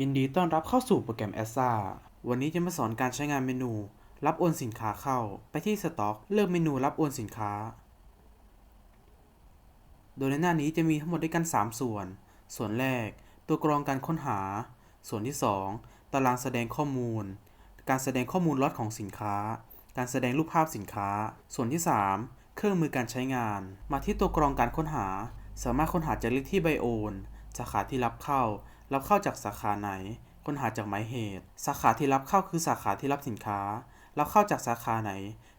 ยินดีต้อนรับเข้าสู่โปรแกรม a s a วันนี้จะมาสอนการใช้งานเมนู รับโอนสินค้าเข้า ไปที่สต็อกเลือกเมนูรับโอนสินค้า โดยในหน้านี้จะมีทั้งหมดด้วยกัน 3 ส่วน ส่วนแรก ตัวกรองการค้นหา ส่วนที่ 2 ตารางแสดงข้อมูล การแสดงข้อมูลล็อตของสินค้า การแสดงรูปภาพสินค้า ส่วนที่ 3 เครื่องมือการใช้งาน มาที่ตัวกรองการค้นหา สามารถค้นหาจากเลขที่ไบโอนสาขาที่รับเข้า รับเข้าจากสาขาไหน ค้นหาจากหมายเหตุ สาขาที่รับเข้าคือสาขาที่รับสินค้า รับเข้าจากสาขาไหน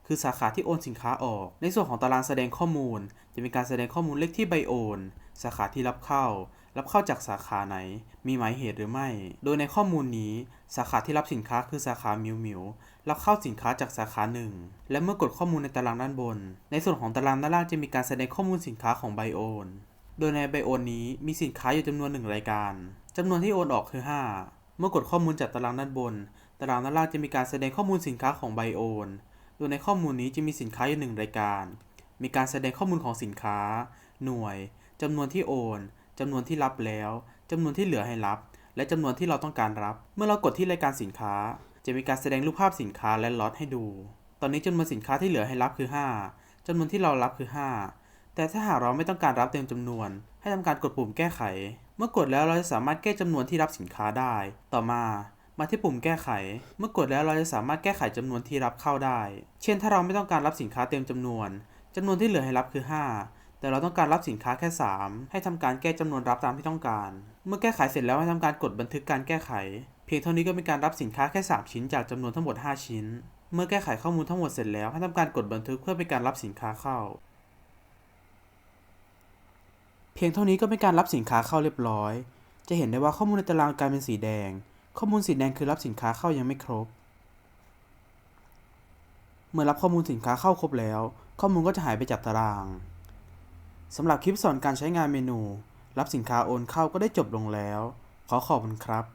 คือสาขาที่โอนสินค้าออก ในส่วนของตารางแสดงข้อมูล จะมีการแสดงข้อมูลเลขที่ใบโอน สาขาที่รับเข้า รับเข้าจากสาขาไหน มีหมายเหตุหรือไม่ โดยในข้อมูลนี้ สาขาที่รับสินค้าคือสาขามิวมิวรับเข้าสินค้าจากสาขาหนึ่งและเมื่อกดข้อมูลในตารางด้านบน ในส่วนของตารางด้านล่างจะมีการแสดงข้อมูลสินค้าของไบโอนโดยในไบโอนนี้มีสินค้าอยู่จำนวนหนึ่งรายการ จำนวนที่โอนออกคือ 5 เมื่อกดข้อมูลจากตารางด้านบน ตารางด้านล่างจะมีการแสดงข้อมูลสินค้าของไบโอนโดยในข้อมูลนี้จะมีสินค้าอยู่หนึ่งรายการ มีการแสดงข้อมูลของสินค้า หน่วย จำนวนที่โอน จำนวนที่รับแล้ว จำนวนที่เหลือให้รับ และจำนวนที่เราต้องการรับ เมื่อเรากดที่รายการสินค้า จะมีการแสดงรูปภาพสินค้าและล็อตให้ดู ตอนนี้จำนวนสินค้าที่เหลือให้รับคือ 5จำนวนที่เรารับคือ5 แต่ถ้าหากเราไม่ต้องการรับเต็มจำนวน ให้ทำการกดปุ่มแก้ไข เมื่อกดแล้วเราจะสามารถแก้จำนวนที่รับสินค้าได้ ต่อมา มาที่ปุ่มแก้ไข เมื่อกดแล้วเราจะสามารถแก้ไขจำนวนที่รับเข้าได้ เช่น ถ้าเราไม่ต้องการรับสินค้าเต็มจำนวนจำนวนที่เหลือให้รับคือ 5แต่เราต้องการรับสินค้าแค่ 3 ให้ทำการแก้จำนวนรับตามที่ต้องการ เมื่อแก้ไขเสร็จแล้วให้ทำการกดบันทึกการแก้ไข เพียงเท่านี้ก็เป็นการรับสินค้าแค่ 3 ชิ้นจากจำนวนทั้งหมด 5 ชิ้น เมื่อแก้ไขข้อมูลทั้งหมดเสร็จแล้วให้ทำการกดบันทึกเพื่อเป็นการรับสินค้าเข้า เพียงเท่านี้ก็เป็นการรับสินค้าเข้าเรียบร้อย จะเห็นได้ว่าข้อมูลในตารางกลายเป็นสีแดง ข้อมูลสีแดงคือรับสินค้าเข้ายังไม่ครบ เมื่อรับข้อมูลสินค้าเข้าครบแล้ว ข้อมูลก็จะหายไปจากตารางสำหรับคลิปสอนการใช้งานเมนู รับสินค้าโอนเข้าก็ได้จบลงแล้ว ขอขอบคุณครับ